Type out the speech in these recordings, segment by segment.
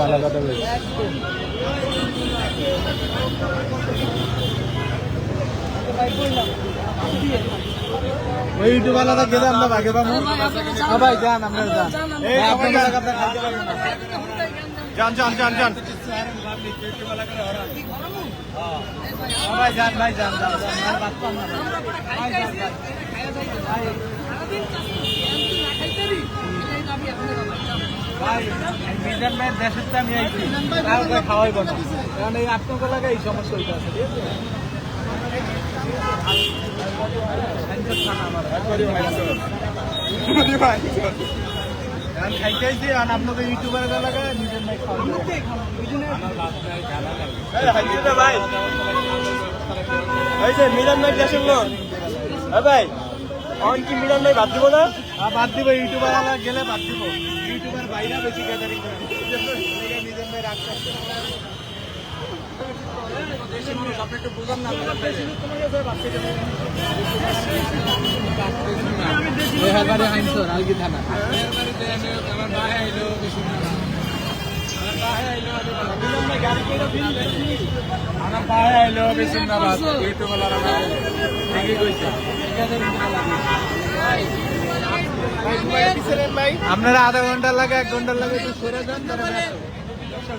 ভালো কথা বলছি ওই ইউটিউব আলাদা গেলে আমরা ভাগে পাবো। ভাই যান আপনারা যান। যান যান যান যান। ভাই যান ভাই যান যান যান ভাই বাদ পান না ভাই। ভাই, যান, যান। ভাই মিজান ভাই দেশের তো আমি আইছি তাও ভাই খাওয়াইব না কারণ এই সমস্যা হইতে আছে ঠিক আছে? ভাই। এই ভাই। এই যে মিলন ভাই দেশের লোক। হ্যাঁ ভাই অন কি মিলন ভাই ভাত দিব না? বাদ দিব ইউটিউবার গেলে বাদ দিব। বাইরে বেশি গ্যাদারিং করে মিজান ভাই রাগ করছে। আমার পায়ে আইলো বিসমিল্লাহ ইউটিউব আপনারা আধা ঘণ্টা লাগে এক ঘণ্টা লাগে একটু সরে যান তারা ব্যবসা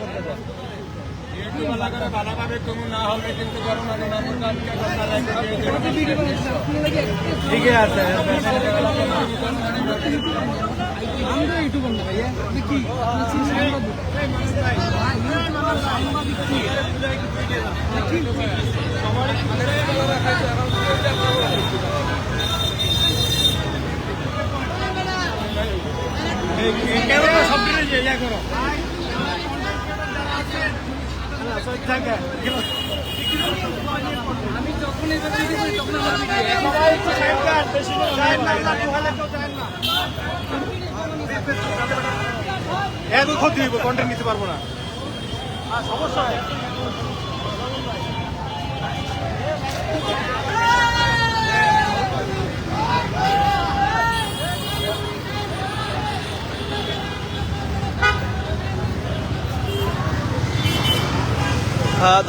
এত ক্ষতি হইব কন্টেন্ট নিতে পারব না। আহ,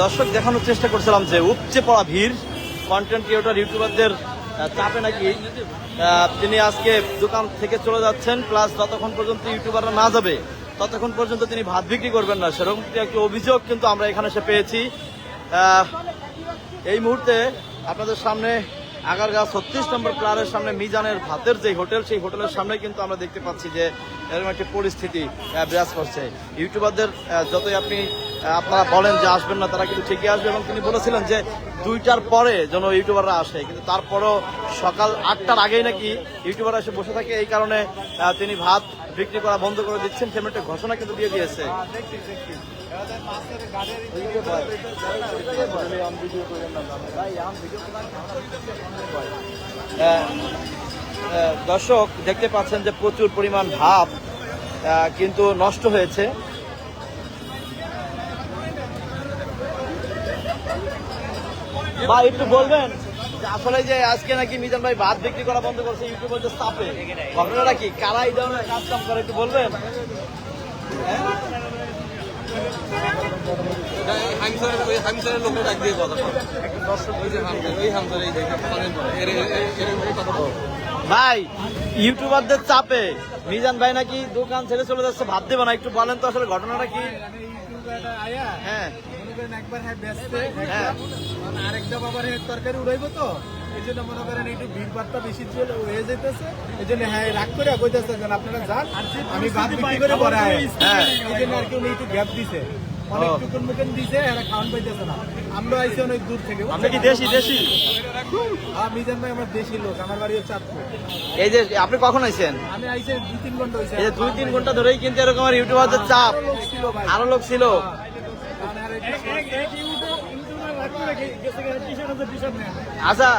দর্শক, দেখানোর চেষ্টা করছিলাম যে উপচে পড়া ভিড় কন্টেন্ট ক্রিয়েটর ইউটিউবারদের চাপে নাকি তিনি আজকে দোকান থেকে চলে যাচ্ছেন প্লাস যতক্ষণ পর্যন্ত ইউটিউবাররা না যাবে, ততক্ষণ পর্যন্ত তিনি ভাত বিক্রি করবেন না। সেরকম একটি অভিযোগ কিন্তু আমরা এখানে এসে পেয়েছি। এই মুহূর্তে আপনাদের সামনে আগারগাঁ ছত্রিশ নম্বর প্লারের সামনে মিজানের ভাতের যে হোটেল, সেই হোটেলের সামনে কিন্তু আমরা দেখতে পাচ্ছি যে এরকম একটি পরিস্থিতি বিরাজ করছে। ইউটিউবারদের যতই আপনি আপনারা বলেন যে আসবেন না, তারা কিন্তু ঠিকই আসবে এবং তিনি বলেছিলেন যে দুইটার পরে যেন ইউটিউবাররা আসে। কিন্তু তারপরও সকাল আটটার আগেই নাকি ইউটিউবাররা এসে বসে থাকে। এই কারণে তিনি ভাত বিক্রি করা বন্ধ করে দিচ্ছেন সেরকম একটা ঘোষণা কিন্তু দিয়ে দিয়েছে। আহ, আহ, দর্শক দেখতে পাচ্ছেন যে প্রচুর পরিমাণ ভাব কিন্তু নষ্ট হয়েছে। বা একটু বলবেন? আসলে যে আজকে নাকি মিজান ভাই ভাত বিক্রি করা বন্ধ করছে ইউটিউবারদের চাপে ঘটনাটা কি? কারা এই ধরনের কাজ কাম করে একটু বলবেন? যে ভাই ইউটিউবারদের চাপে মিজান ভাই নাকি দোকান ছেড়ে চলে যাচ্ছে ভাত দেবো না একটু বলেন তো আসলে ঘটনাটা কি? হ্যাঁ। করেন একবার হ্যাঁ ব্যস্তে। আরেকটা বাবার তরকারি উড়াইবো তো এই জন্য মনে করেন একটু ভিড় ভাড়টা বেশি চলে হয়ে যেতেছে এই জন্য হ্যাঁ রাগ করে কইতেছে আপনারা যান আমি ভাত বিক্রি করে পরে। এই জন্য আর কি উনি একটু গ্যাপ দিছে। অনেক টুকুন মুকুন দিছে এরা খাওয়ান পাইতেছে না। আমরা আইছি অনেক দূর থেকে আপনি কি দেশি দেশি? মিজান ভাই আমার দেশি লোক আমার বাড়ি হচ্ছে এই যে আপনি কখন আইছেন? আমি আইসে দুই তিন ঘণ্টা হয়েছে এই যে দুই তিন ঘণ্টা ধরেই কিন্তু এরকম আর ইউটিউবারদের চাপ। আরও লোক ছিল। আচ্ছা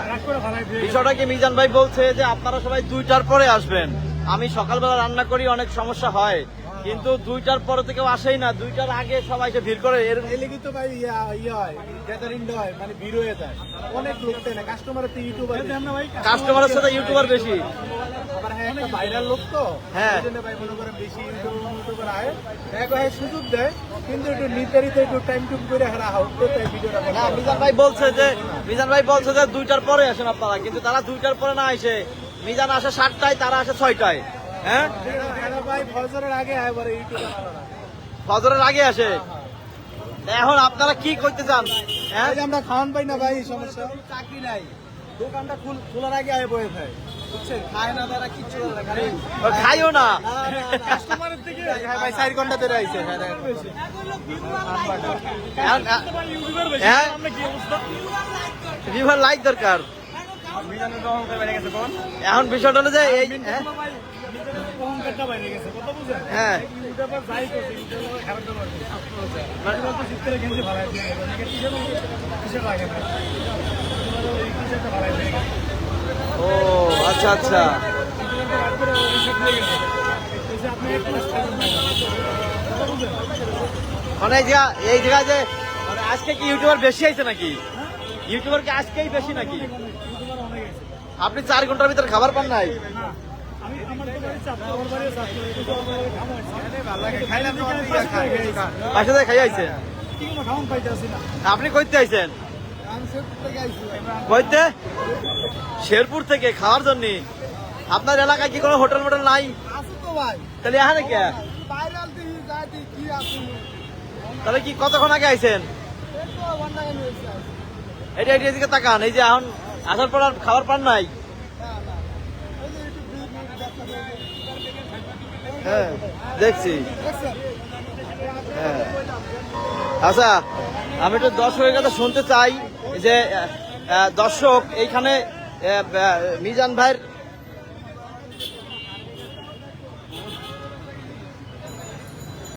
বিষয়টা কি মিজান ভাই বলছে যে আপনারা সবাই দুইটার পরে আসবেন? আমি সকালবেলা রান্না করি, অনেক সমস্যা হয়। কিন্তু দুইটার পরে থেকে আসেই না। দুইটার আগে সবাই এসে ভিড় করে। এর এই লেগে তো ভাই ইয়া হয় গ্যাদারিং হয় মানে ভিড় হয়ে যায়। অনেক লোক তাই না কাস্টমারের তো ইউটিউবার কাস্টমারের সাথে ইউটিউবার বেশি। আবার হ্যাঁ একটা ভাইরাল লোক তো। হ্যাঁ। এই জন্য ভাই মনে করেন বেশি ইউটিউবার ইউটিউবার আয় এক ভাই সুযোগ দেয় কিন্তু একটু নির্ধারিত একটু টাইম টুক করে হারা হোক তো তাই ভিডিওটা না মিজান ভাই বলছে যে মিজান ভাই বলছে যে দুইটার পরে আসেন আপনারা কিন্তু তারা দুইটার পরে না এসে মিজান আসে সাতটায় তারা আসে ছয়টায়। হ্যাঁ? ভাই ফজরের আগে আয় বলে ইউটিউবার আগে আসে। এখন আপনারা কি করতে চান? হ্যাঁ? যে আমরা খাওয়ান পাই না ভাই সমস্যা। চাকরি নাই দোকানটা খোলার আগে আয় বয়ে খায়। বুঝছেন? খায় না তারা কিচ্ছু করে না খালি ও, খাইও না। কাস্টমারের থেকে ভাই চার ঘণ্টা ধরে আইছে। হ্যাঁ এখন, হ্যাঁ? রিভার লাইক দরকার। এখন বিষয়টা হলো যে এই হ্যাঁ? হ্যাঁ ও আচ্ছা আচ্ছা। মানে এই জায়গা যে মানে আজকে কি ইউটিউবার বেশি আইছে নাকি? ইউটিউবার কি আজকেই বেশি নাকি? আপনি চার ঘণ্টার ভিতরে খাবার পান নাই? খাই আপনি কইতে আইছেন? কইতে? শেরপুর থেকে খাওয়ার জন্য। আপনার এলাকায় কি কোনো হোটেল মোটেল নাই? তাহলে এখানে কে? তাহলে কি কতক্ষণ আগে আইছেন? এটা এদিকে তাকান। এই যে এখন আসার পর আর খাবার পান নাই না না ওই যে একটু ভিড় ভিড় দেখা হ্যাঁ দেখছি। হ্যাঁ। আচ্ছা আমি একটু দর্শকের কথা শুনতে চাই যে দর্শক এইখানে মিজান ভাইয়ের